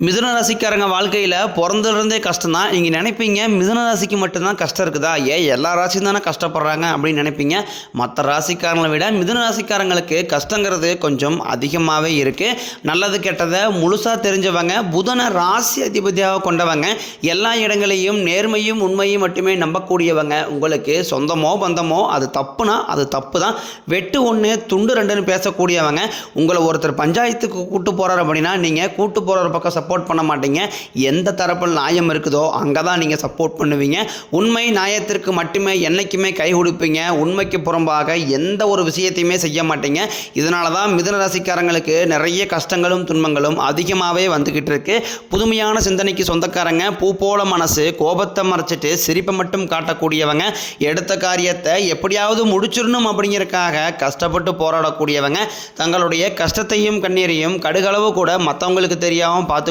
மிதுன ராசிக்காரங்க வாழ்க்கையில் பிறந்ததுலேருந்தே கஷ்டம் தான் நீங்கள் நினைப்பீங்க மிதுன ராசிக்கு மட்டும்தான் கஷ்டம் இருக்குதா? ஏன் எல்லா ராசியும் தானே கஷ்டப்படுறாங்க அப்படின்னு நினைப்பீங்க. மற்ற ராசிக்காரங்களை விட மிதுன ராசிக்காரங்களுக்கு கஷ்டங்கிறது கொஞ்சம் அதிகமாகவே இருக்குது நல்லது கெட்டதை முழுசாக தெரிஞ்சவங்க புதனை ராசி அதிபதியாக கொண்டவங்க எல்லா இடங்களையும் நேர்மையும் உண்மையும் மட்டுமே நம்பக்கூடியவங்க உங்களுக்கு சொந்தமோ பந்தமோ அது தப்புனா அது தப்பு தான் வெட்டு ஒன்று துண்டு ரெண்டுன்னு பேசக்கூடியவங்க உங்களை ஒருத்தர் பஞ்சாயத்துக்கு கூட்டு போகிறார் அப்படின்னா நீங்கள் கூட்டு போகிற பக்கம் சப்போர்ட் பண்ண மாட்டீங்க. எந்த தரப்பில் நியாயம் இருக்குதோ அங்கே தான் நீங்கள் சப்போர்ட் பண்ணுவீங்க. உண்மை நியாயத்திற்கு மட்டுமே என்றைக்குமே கை கொடுப்பீங்க. உண்மைக்கு புறம்பாக எந்த ஒரு விஷயத்தையுமே செய்ய மாட்டீங்க. இதனால தான் மிதுன ராசிக்காரங்களுக்கு நிறைய கஷ்டங்களும் துன்பங்களும் அதிகமாகவே வந்துக்கிட்டு இருக்கு. புதுமையான சிந்தனைக்கு சொந்தக்காரங்க பூ போல மனசு கோபத்தை மறைச்சிட்டு சிரிப்பை மட்டும் காட்டக்கூடியவங்க எடுத்த காரியத்தை எப்படியாவது முடிச்சிடணும் அப்படிங்கிறதுக்காக கஷ்டப்பட்டு போராடக்கூடியவங்க தங்களுடைய கஷ்டத்தையும் கண்ணீரையும் கடுகளவு கூட மற்றவங்களுக்கு தெரியாமல் பார்த்து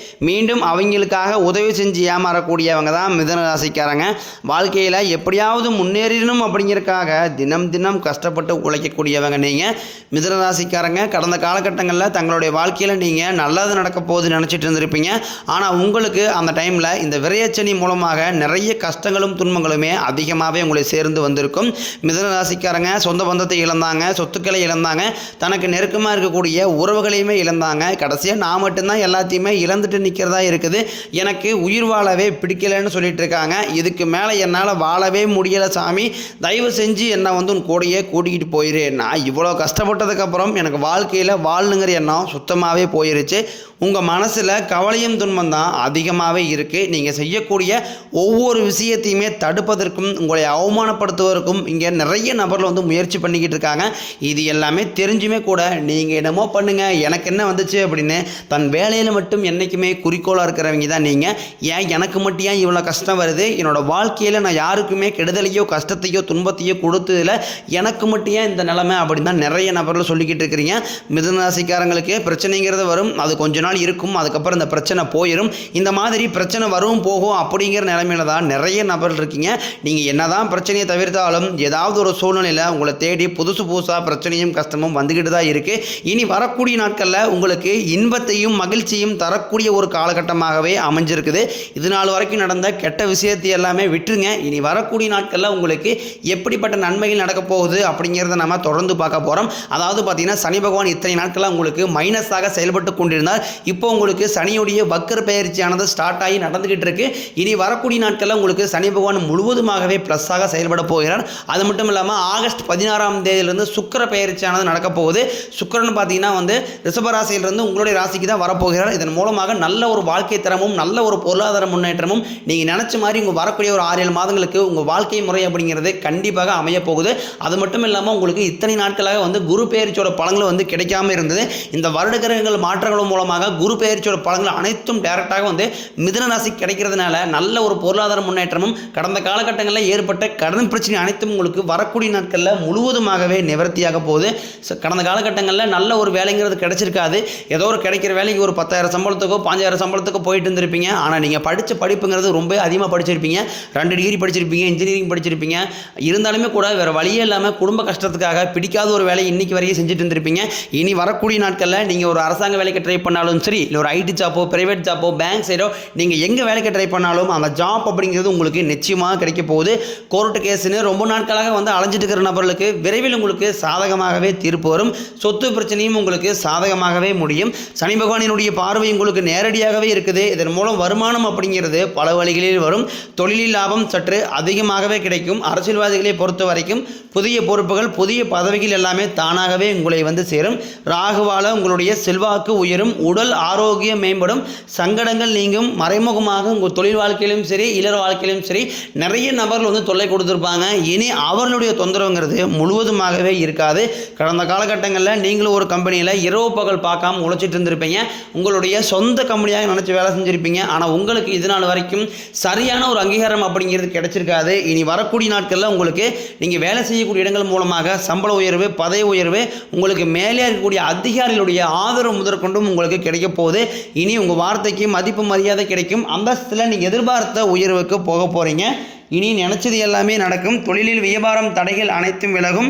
மீண்டும் அவங்களுக்காக உதவி செஞ்சு ஏமாறக்கூடியவங்க தான் மிதன ராசிக்காரங்க வாழ்க்கையில் எப்படியாவது முன்னேறிடணும் அப்படிங்கிறதுக்காக தினம் தினம் கஷ்டப்பட்டு உழைக்கக்கூடியவங்க நீங்கள் மிதன ராசிக்காரங்க கடந்த காலகட்டங்களில் தங்களுடைய வாழ்க்கையில் நீங்கள் நல்லது நடக்க போகுது நினச்சிட்டு இருந்திருப்பீங்க. ஆனால் உங்களுக்கு அந்த டைமில் இந்த விரையச்சனி மூலமாக நிறைய கஷ்டங்களும் துன்பங்களுமே அதிகமாகவே உங்களை சேர்ந்து வந்திருக்கும். மிதன ராசிக்காரங்க சொந்த பந்தத்தை இழந்தாங்க சொத்துக்களை இழந்தாங்க தனக்கு நெருக்கமாக இருக்கக்கூடிய உறவுகளையுமே இழந்தாங்க. கடைசியாக நான் மட்டும்தான் எல்லாத்தையுமே இழந்துட்டு நிற்கிறதா இருக்குது. எனக்கு உயிர் வாழவே பிடிக்கலைன்னு சொல்லிட்டு இருக்காங்க இதுக்கு மேலே என்னால் வாழவே முடியலை சாமி. தயவு செஞ்சு என்னை வந்து உன் கூடையே கூட்டிகிட்டு போயிரு. நான் இவ்வளோ கஷ்டப்பட்டதுக்கப்புறம் எனக்கு வாழ்க்கையில் வாழணுங்கிற எண்ணம் சுத்தமாகவே போயிருச்சு. உங்கள் மனசில் கவலையும் துன்பம் தான் அதிகமாகவே இருக்குது நீங்கள் செய்யக்கூடிய ஒவ்வொரு விஷயத்தையுமே தடுப்பதற்கும் உங்களை அவமானப்படுத்துவதற்கும் இங்கே நிறைய நபர்கள் வந்து முயற்சி பண்ணிக்கிட்டு இருக்காங்க. இது எல்லாமே தெரிஞ்சுமே கூட நீங்கள் என்னமோ பண்ணுங்கள் எனக்கு என்ன வந்துச்சு அப்படின்னு தன் வேலையில் மட்டும் என்றைக்குமே குறிக்கோளாக இருக்கிறவங்க தான் நீங்கள் ஏன் எனக்கு மட்டும் ஏன் இவ்வளோ கஷ்டம் வருது? என்னோடய வாழ்க்கையில் நான் யாருக்குமே கெடுதலையோ கஷ்டத்தையோ துன்பத்தையோ கொடுத்ததில் எனக்கு மட்டும் ஏன் இந்த நிலைமை அப்படின்னு தான் நிறைய நபர்கள் சொல்லிக்கிட்டு இருக்கிறீங்க. மிதுனராசிக்காரங்களுக்கு பிரச்சனைங்கிறது வரும். அது கொஞ்ச நாள் இருக்கும். அதுக்கப்புறம் இந்த பிரச்சனை போயிடும் இந்த மாதிரி பிரச்சனை வரும் போகும் அப்படிங்கிற நிலமையில தான் நிறைய நபர்கள் இருக்கீங்க. நீங்கள் என்னதான் பிரச்சனையை தவிர்த்தாலும் ஏதாவது ஒரு சூழ்நிலையில் உங்களை தேடி புதுசு புதுசாக பிரச்சனையும் கஷ்டமும் வந்துக்கிட்டு தான் இருக்குது இனி வரக்கூடிய நாட்களில் உங்களுக்கு இன்பத்தையும் மகிழ்ச்சியும் தரக்கூடிய ஒரு காலகட்டமாகவே அமைஞ்சிருக்குது. இது நாள் வரைக்கும் நடந்த கெட்ட விஷயத்தை எல்லாமே விட்டுருங்க. இனி வரக்கூடிய நாட்களில் உங்களுக்கு எப்படிப்பட்ட நன்மைகள் நடக்க போகுது அப்படிங்கிறத நம்ம தொடர்ந்து பார்க்க போகிறோம் அதாவது பார்த்தீங்கன்னா சனி பகவான் இத்தனை நாட்களாக உங்களுக்கு மைனஸாக செயல்பட்டு கொண்டிருந்தார். இப்போ உங்களுக்கு சனியுடைய வக்கர பயிற்சியானது ஸ்டார்ட் ஆகி நடந்துகிட்டு இருக்கு. இனி வரக்கூடிய நாட்களில் உங்களுக்கு சனி பகவான் முழுவதுமாகவே ப்ளஸ்ஸாக செயல்பட போகிறார். அது மட்டும் இல்லாமல் ஆகஸ்ட் பதினாறாம் தேதியிலிருந்து சுக்கிர பயிற்சியானது நடக்க போகுது. சுக்கரன் பார்த்தீங்கன்னா வந்து ரிஷபராசியிலிருந்து உங்களுடைய ராசிக்கு தான் வரப்போகிறார். இதன் மூலமாக நல்ல ஒரு வாழ்க்கை தரமும் நல்ல ஒரு பொருளாதார முன்னேற்றமும் நீங்கள் நினச்ச மாதிரி உங்கள் வரக்கூடிய ஒரு ஆறு ஏழு மாதங்களுக்கு உங்கள் வாழ்க்கை முறை அப்படிங்கிறது கண்டிப்பாக அமைய போகுது. அது மட்டும் இல்லாமல் உங்களுக்கு இத்தனை நாட்களாக வந்து குரு பெயர்ச்சியோட பலன்கள் வந்து கிடைக்காம இருந்தது. இந்த வருட கிரகங்கள் மாற்றங்கள் மூலமாக குரு பெயர்ச்சியோட பலன்கள் அனைத்தும் டேரெக்டாக வந்து மிதன ராசி கிடைக்கிறதுனால நல்ல ஒரு பொருளாதார முன்னேற்றமும் கடந்த காலகட்டங்களில் ஏற்பட்ட கடன் பிரச்சனை அனைத்தும் உங்களுக்கு வரக்கூடிய நாட்களில் முழுவதுமாகவே நிவர்த்தியாக போகுது. ஸோ கடந்த காலகட்டங்களில் நல்ல ஒரு வேலைங்கிறது கிடைச்சிருக்காது. ஏதோ ஒரு கிடைக்கிற வேலைக்கு ஒரு பத்தாயிரம் சம்பளத்துக்கோ பாஞ்சாயிரம் சம்பளத்துக்கோ போயிட்டு இருந்திருப்பீங்க. ஆனால் நீங்கள் படித்த படிப்புங்கிறது ரொம்ப அதிகமாக படிச்சிருப்பீங்க. ரெண்டு டிகிரி படிச்சிருப்பீங்க இன்ஜினியரிங் படிச்சிருப்பீங்க. இருந்தாலுமே கூட வேறு வழியே இல்லாமல் குடும்ப கஷ்டத்துக்காக பிடிக்காத ஒரு வேலையை இன்னைக்கு வரையும் செஞ்சுட்டு இருந்திருப்பீங்க. இனி வரக்கூடிய நாட்களில் நீங்கள் ஒரு அரசாங்க வேலைக்கு ட்ரை பண்ணாலும் சரி இல்லை ஒரு ஐடி ஜாப்போ பிரைவேட் ஜாப்போ பேங்க் சைடோ நீங்கள் எங்கே வேலைக்கு ட்ரை பண்ணாலும் அந்த ஜாப் அப்படிங்கிறது உங்களுக்கு நிச்சயமாக கிடைக்க போகுது. கோர்ட்டு கேஸுன்னு ரொம்ப நாட்களாக வந்து அலைஞ்சிட்டு இருக்கிற நபர்களுக்கு விரைவில் உங்களுக்கு சாதகமாகவே தீர்ப்பு வரும். சொத்து பிரச்சனையும் உங்களுக்கு சாதகமாகவே முடியும். சனி பகவானினுடைய பார்வை உங்களுக்கு நேரடியாகவே இருக்குது. இதன் மூலம் வருமானம் அப்படிங்கிறது பல வழிகளில் வரும். தொழிலில் லாபம் சற்று அதிகமாகவே கிடைக்கும். அரசியல்வாதிகளை பொறுத்த வரைக்கும் புதிய பொறுப்புகள் புதிய பதவிகள் எல்லாமே தானாகவே உங்களை வந்து சேரும். ராகுவால உங்களுடைய செல்வாக்கு உயரும். உடல் உடல் ஆரோக்கியம் மேம்படும். சங்கடங்கள் நீங்கும். மறைமுகமாக உங்கள் தொழில் வாழ்க்கையிலும் சரி இளர் வாழ்க்கையிலும் சரி நிறைய நபர்கள் வந்து தொல்லை கொடுத்துருப்பாங்க. இனி அவர்களுடைய தொந்தரவுங்கிறது முழுவதுமாகவே இருக்காது. கடந்த காலகட்டங்களில் நீங்களும் ஒரு கம்பெனியில் இரவு பகல் பார்க்காம உழைச்சிட்டு இருந்திருப்பீங்க. உங்களுடைய சொந்த கம்பெனியாக நினச்சி வேலை செஞ்சுருப்பீங்க. ஆனால் உங்களுக்கு இது நாள் வரைக்கும் சரியான ஒரு அங்கீகாரம் அப்படிங்கிறது கிடைச்சிருக்காது. இனி வரக்கூடிய நாட்களில் உங்களுக்கு நீங்கள் வேலை செய்யக்கூடிய இடங்கள் மூலமாக சம்பள உயர்வு பதவி உயர்வு உங்களுக்கு மேலே இருக்கக்கூடிய அதிகாரிகளுடைய ஆதரவு முதற்கொண்டும் உங்களுக்கு கிடைக்க போகுது இனி உங்கள் வார்த்தைக்கு மதிப்பு மரியாதை கிடைக்கும். அந்தஸ்தில் நீங்கள் எதிர்பார்த்த உயர்வுக்கு போக போகிறீங்க இனி நினச்சது எல்லாமே நடக்கும். தொழிலில் வியாபாரம் தடைகள் அனைத்தும் விலகும்.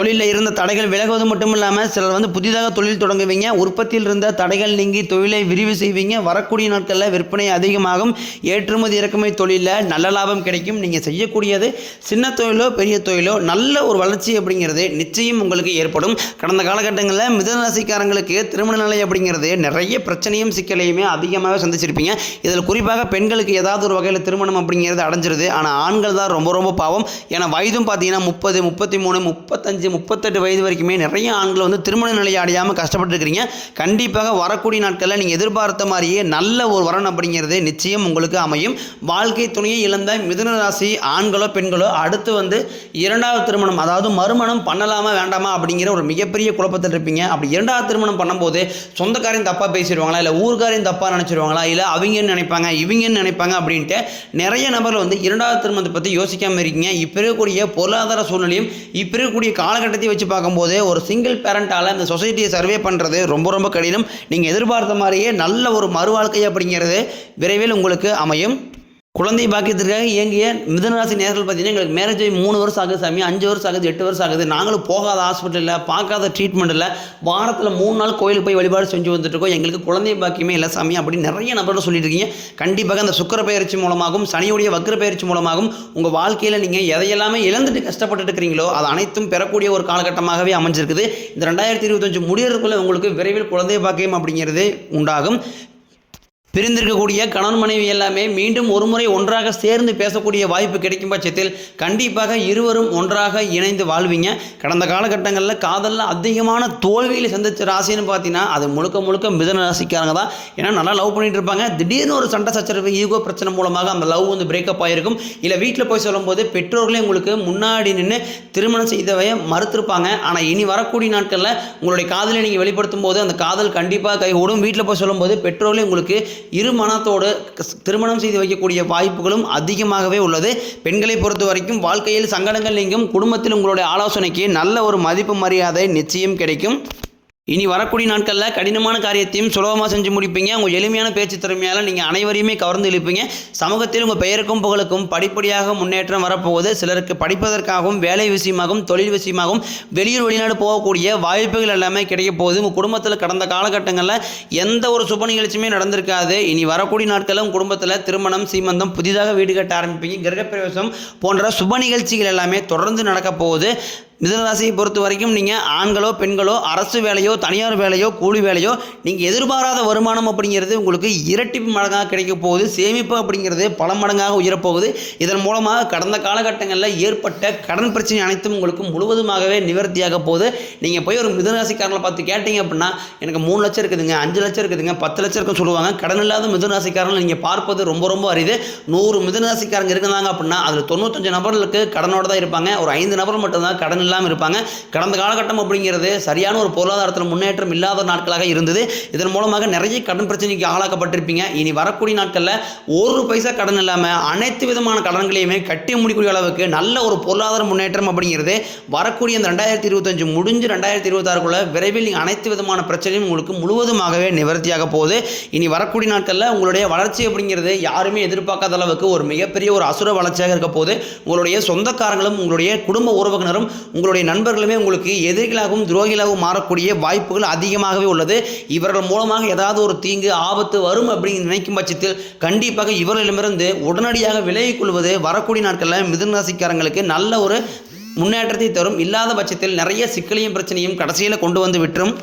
தொழிலில் இருந்த தடைகள் விலகுவது மட்டும் இல்லாமல் சிலர் வந்து புதிதாக தொழில் தொடங்குவீங்க. உற்பத்தியில் இருந்த தடைகள் நீங்கி தொழிலை விரிவு செய்வீங்க. வரக்கூடிய நாட்களில் விற்பனை அதிகமாகும். ஏற்றுமதி இறக்குமதி தொழிலில் நல்ல லாபம் கிடைக்கும். நீங்கள் செய்யக்கூடியது சின்ன தொழிலோ பெரிய தொழிலோ நல்ல ஒரு வளர்ச்சி அப்படிங்கிறது நிச்சயம் உங்களுக்கு ஏற்படும். கடந்த காலகட்டங்களில் மிதனராசிக்காரங்களுக்கு திருமண நிலை அப்படிங்கிறது நிறைய பிரச்சனையும் சிக்கலையுமே அதிகமாக சந்திச்சிருப்பீங்க. இதில் குறிப்பாக பெண்களுக்கு ஏதாவது ஒரு வகையில் திருமணம் அப்படிங்கிறது அடைஞ்சிருது. ஆனால் ஆண்கள் தான் ரொம்ப ரொம்ப பாவம். ஏன்னா வயதும் பார்த்தீங்கன்னா முப்பது முப்பத்தி மூணு முப்பத்தஞ்சு முப்பத்தெட்டு வயது வரைக்குமே நிறைய ஆண்கள் வந்து திருமண நிலையை அடையாமல் கஷ்டப்பட்டுருக்கிறீங்க. கண்டிப்பாக வரக்கூடிய நாட்களில் நீங்கள் எதிர்பார்த்த மாதிரியே நல்ல ஒரு வரன் அப்படிங்கிறது நிச்சயம் உங்களுக்கு அமையும். வாழ்க்கை துணையை இழந்த மிதுன ராசி ஆண்களோ பெண்களோ அடுத்து வந்து இரண்டாவது திருமணம் அதாவது மறுமணம் பண்ணலாமா வேண்டாமா அப்படிங்கிற ஒரு மிகப்பெரிய குழப்பத்தில் இருப்பீங்க. அப்படி இரண்டாவது திருமணம் பண்ணும்போது சொந்தக்காரையும் தப்பாக பேசிடுவாங்களா? இல்லை ஊர்காரையும் தப்பாக நினச்சிடுவாங்களா இல்லை அவங்கன்னு நினைப்பாங்க இவங்கன்னு நினைப்பாங்க அப்படின்ட்டு நிறைய நபர்கள் வந்து இரண்டாவது திருமணத்தை பற்றி யோசிக்காமல் இருக்கீங்க. இப்போ இருக்கக்கூடிய பொருளாதார சூழ்நிலையும் இப்போ இருக்கக்கூடிய காலகட்டத்தை வச்சு பார்க்கும்போது ஒரு சிங்கிள் பேரண்டால் இந்த சொசைட்டியை சர்வே பண்ணுறது ரொம்ப ரொம்ப கடினம். நீங்கள் எதிர்பார்த்த மாதிரியே நல்ல ஒரு மறுவாழ்க்கை அப்படிங்கிறது விரைவில் உங்களுக்கு அமையும். குழந்தை பாக்கியத்திற்காக இயங்கிய மிதனராசி நேர்கள் பார்த்தீங்கன்னா எங்களுக்கு மேரேஜ் ஆகி மூணு வருஷம் ஆகுது சாமி அஞ்சு வருஷம் ஆகுது எட்டு வருஷம் ஆகுது. நாங்களும் போகாத ஹாஸ்பிட்டலில் பார்க்காத ட்ரீட்மெண்ட்டில் வாரத்தில் மூணு நாள் கோயிலுக்கு போய் வழிபாடு செஞ்சு வந்துட்டு இருக்கோம். எங்களுக்கு குழந்தை பாக்கியமே இல்லை சாமி அப்படின்னு நிறைய நபர்கள் சொல்லிட்டு இருக்கீங்க கண்டிப்பாக அந்த சுக்கர பயிற்சி மூலமாகவும் சனியுடைய வக்கர பயிற்சி மூலமாகவும் உங்கள் வாழ்க்கையில் நீங்கள் எதையெல்லாமே இழந்துட்டு கஷ்டப்பட்டு இருக்கிறீங்களோ அது அனைத்தும் பெறக்கூடிய ஒரு காலகட்டமாகவே அமைஞ்சிருக்குது. இந்த ரெண்டாயிரத்தி இருபத்தஞ்சு முடியறதுக்குள்ளே உங்களுக்கு விரைவில் குழந்தை பாக்கியம் அப்படிங்கிறது உண்டாகும். பிரிந்திருக்கக்கூடிய கணவன் மனைவி எல்லாமே மீண்டும் ஒருமுறை ஒன்றாக சேர்ந்து பேசக்கூடிய வாய்ப்பு கிடைக்கும் பட்சத்தில் கண்டிப்பாக இருவரும் ஒன்றாக இணைந்து வாழ்வீங்க. கடந்த காலகட்டங்களில் காதலில் அதிகமான தோல்வியில் சந்திச்ச ராசின்னு பார்த்தீங்கன்னா அது முழுக்க முழுக்க மிதன ராசிக்காரங்க தான். ஏன்னா நல்லா லவ் பண்ணிட்டு இருப்பாங்க. திடீர்னு ஒரு சண்டை சச்சரவு ஈகோ பிரச்சனை மூலமாக அந்த லவ் வந்து பிரேக்கப் ஆகிருக்கும் இல்லை வீட்டில் போய் சொல்லும்போது பெற்றோர்களே உங்களுக்கு முன்னாடி நின்று திருமணம் செய்தவைய மறுத்திருப்பாங்க. ஆனால் இனி வரக்கூடிய நாட்களில் உங்களுடைய காதலை நீங்கள் வெளிப்படுத்தும் போது அந்த காதல் கண்டிப்பாக கைகூடும். வீட்டில் போய் சொல்லும்போது பெற்றோர்களே உங்களுக்கு இரு மனத்தோடு திருமணம் செய்து வைக்கக்கூடிய வாய்ப்புகளும் அதிகமாகவே உள்ளது. பெண்களை பொறுத்த வரைக்கும் வாழ்க்கையில் சங்கடங்கள் நீங்கும். குடும்பத்தில் உங்களுடைய ஆலோசனைக்கு நல்ல ஒரு மதிப்பு மரியாதை நிச்சயம் கிடைக்கும். இனி வரக்கூடிய நாட்களில் கடினமான காரியத்தையும் சுலபமாக செஞ்சு முடிப்பீங்க. உங்கள் எளிமையான பேச்சு திறமையால் நீங்கள் அனைவரையுமே கவர்ந்து இழுப்பீங்க. சமூகத்தில் உங்கள் பெயருக்கும் புகழுக்கும் படிப்படியாக முன்னேற்றம் வரப்போகுது. சிலருக்கு படிப்பதற்காகவும் வேலை விஷயமாகவும் தொழில் விஷயமாகவும் வெளியூர் வெளிநாடு போகக்கூடிய வாய்ப்புகள் எல்லாமே கிடைக்க போகுது. உங்கள் குடும்பத்தில் கடந்த காலகட்டங்களில் எந்த ஒரு சுப நிகழ்ச்சியுமே நடந்திருக்காது. இனி வரக்கூடிய நாட்களில் உங்கள் குடும்பத்தில் திருமணம் சீமந்தம் புதிதாக வீடு கட்ட ஆரம்பிப்பீங்க. கிரகப்பிரவேசம் போன்ற சுப நிகழ்ச்சிகள் எல்லாமே தொடர்ந்து நடக்க போகுது. மிதனராசியை பொறுத்த வரைக்கும் நீங்கள் ஆண்களோ பெண்களோ அரசு வேலையோ தனியார் வேலையோ கூலி வேலையோ நீங்கள் எதிர்பாராத வருமானம் அப்படிங்கிறது உங்களுக்கு இரட்டிப்பு மடங்காக கிடைக்க போகுது. சேமிப்பு அப்படிங்கிறது பல மடங்காக உயரப்போகுது. இதன் மூலமாக கடந்த காலகட்டங்களில் ஏற்பட்ட கடன் பிரச்சனை அனைத்தும் உங்களுக்கு முழுவதுமாகவே நிவர்த்தியாக போகுது. நீங்கள் போய் ஒரு மிதனராசிக்காரங்களை பார்த்து கேட்டீங்க அப்படின்னா எனக்கு மூணு லட்சம் இருக்குதுங்க அஞ்சு லட்சம் இருக்குதுங்க பத்து லட்சம் இருக்குன்னு சொல்லுவாங்க. கடன் இல்லாத மிதனராசிக்காரங்களை நீங்கள் பார்ப்பது ரொம்ப ரொம்ப அரிது. நூறு மிதனராசிக்காரங்க இருந்தாங்க அப்படின்னா அதில் தொண்ணூத்தஞ்சு நபர்களுக்கு கடனோடு தான் இருப்பாங்க. ஒரு ஐந்து நபர் மட்டும்தான் கடன் இல்லாமல் இருப்பாங்க. கடந்த காலகட்டம் அப்படிங்கிறது சரியான ஒரு பொருளாதாரத்தில் முன்னேற்றம் இல்லாத நாட்களாக இருந்தது. இதன் மூலமாக நிறைய கடன் பிரச்சனைக்கு ஆளாக்கப்பட்டிருப்பீங்க. இனி வரக்கூடிய நாட்களில் ஒரு பைசா கடன் இல்லாமல் அனைத்து விதமான கடன்களையுமே கட்டி முடிக்கூடிய அளவுக்கு நல்ல ஒரு பொருளாதார முன்னேற்றம் அப்படிங்கிறது வரக்கூடிய இந்த ரெண்டாயிரத்தி இருபத்தஞ்சு முடிஞ்சு ரெண்டாயிரத்தி இருபத்தாறுக்குள்ள விரைவில் நீங்கள் அனைத்து விதமான பிரச்சனையும் உங்களுக்கு முழுவதுமாகவே நிவர்த்தியாக போகுது. இனி வரக்கூடிய நாட்களில் உங்களுடைய வளர்ச்சி அப்படிங்கிறது யாருமே எதிர்பார்க்காத அளவுக்கு ஒரு மிகப்பெரிய ஒரு அசுர வளர்ச்சியாக இருக்க போது உங்களுடைய சொந்தக்காரங்களும் உங்களுடைய குடும்ப உறவினரும் உங்களுடைய நண்பர்களுமே உங்களுக்கு எதிரிகளாகவும் துரோகிகளாகவும் மாறக்கூடிய வாய்ப்புகள் அதிகமாகவே உள்ளது. இவர்கள் மூலமாக ஏதாவது ஒரு தீங்கு ஆபத்து வரும் அப்படின்னு நினைக்கும் பட்சத்தில் கண்டிப்பாக இவர்களிடமிருந்து உடனடியாக விலகிக் கொள்வது வரக்கூடிய நாட்களில் மிதுநாசிக்காரங்களுக்கு நல்ல ஒரு முன்னேற்றத்தை தரும். இல்லாத பட்சத்தில் நிறைய சிக்கலையும் பிரச்சனையும் கடைசியில் கொண்டு வந்து விட்டுரும்.